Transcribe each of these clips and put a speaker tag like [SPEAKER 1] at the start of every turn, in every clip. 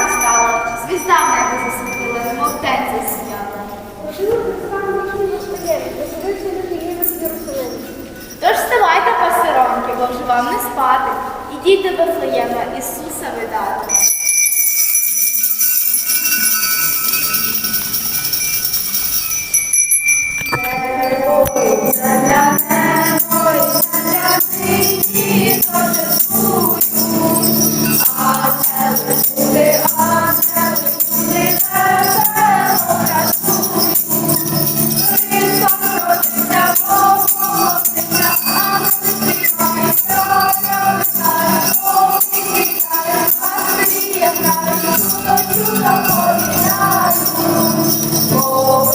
[SPEAKER 1] ясно стало. Звізда в небі засвітила, немов день засіяла. Тож вставайте, пасиронки, бо вже вам не спати. Ідіть до Вифлеєма Ісуса видати.
[SPEAKER 2] Стоп,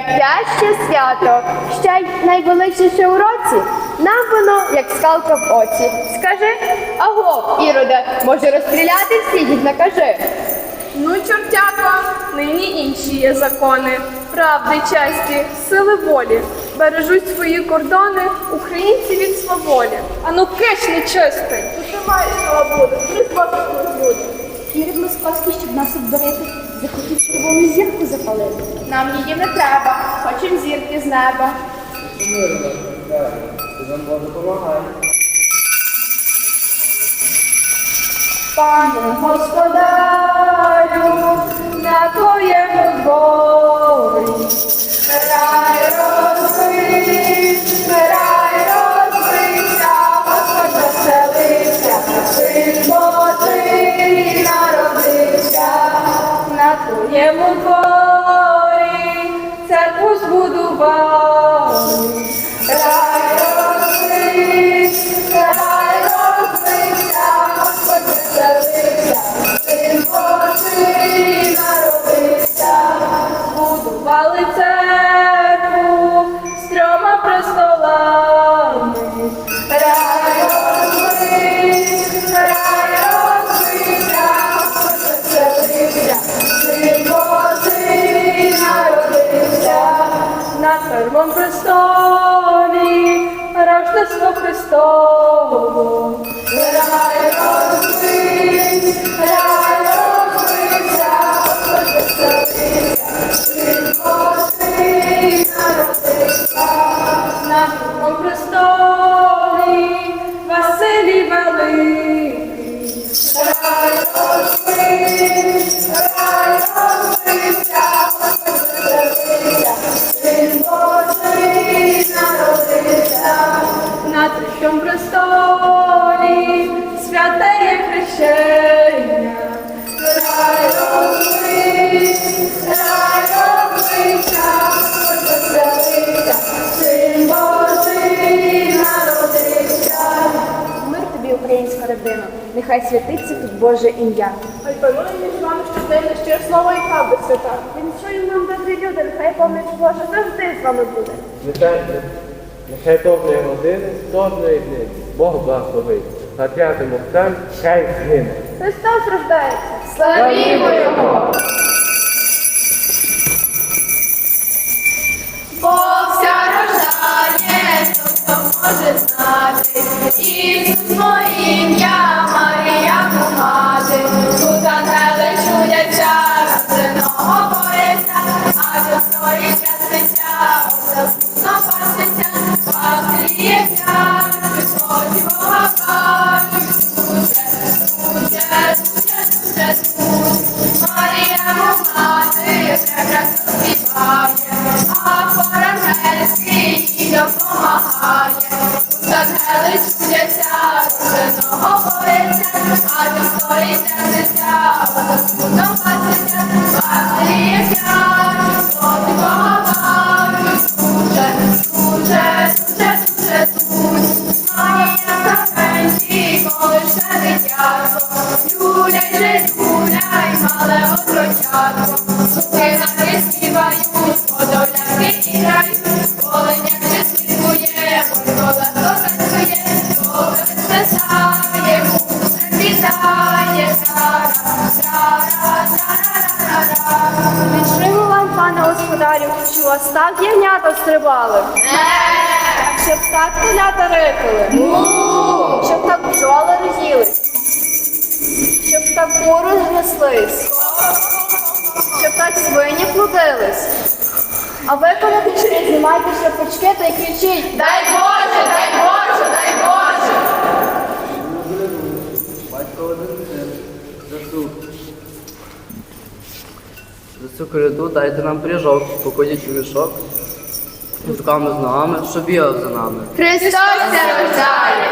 [SPEAKER 2] Яке ще свято? Ще й найвеличніше у році? Нам воно, як скалка в оці. Скажи, аго, Іроде, може розстріляти всіх їх накажи.
[SPEAKER 3] Ну, чортяко, нині інші є закони, правди, честі, сили волі. Бережуть свої кордони українці від сваволі. Ану киш нечистий. Тут немає слава буде, три вас люди.
[SPEAKER 4] Ірод Московський, щоб нас обдурити, захотів червону зірку запалити.
[SPEAKER 1] Нам її не треба, хочем зірки з неба.
[SPEAKER 3] Пане господарю, на твоєму дворі. Рай Христово. Рай розкрив, рай веселився, Син Божий народився. На другому престолі Василій Великий. Рай розкрив, рай
[SPEAKER 4] нехай святиться тут Боже ім'я.
[SPEAKER 3] Ой, панує між вами щоденно ще слово і правда свята.
[SPEAKER 4] Він чує нам добрі люди, нехай поміч Боже завжди з вами буде.
[SPEAKER 5] Нехай, нехай доброї години, доброї дні, Бог благословить. Затрятимо там, хай згине.
[SPEAKER 3] Христос рождається.
[SPEAKER 1] Славімо його! Бог ся рождає, хто може знати, Ісус моє ім'я,
[SPEAKER 3] se вам, пане господарю, що вас так ягнята стрибали. Щоб так телята рикали. Щоб так бджоли роз'їлись. Щоб так кури знеслись. Щоб так свині плодились. А ви, коли пішли, знімайте шляпочки та й кричіть.
[SPEAKER 6] Дай Боже, дай Боже, дай Боже.
[SPEAKER 7] Батько один син, засух. За цю коляду дайте нам пиріжок, покладіть у мішок, руками з ногами, що бігав за нами.
[SPEAKER 3] Христос рождає!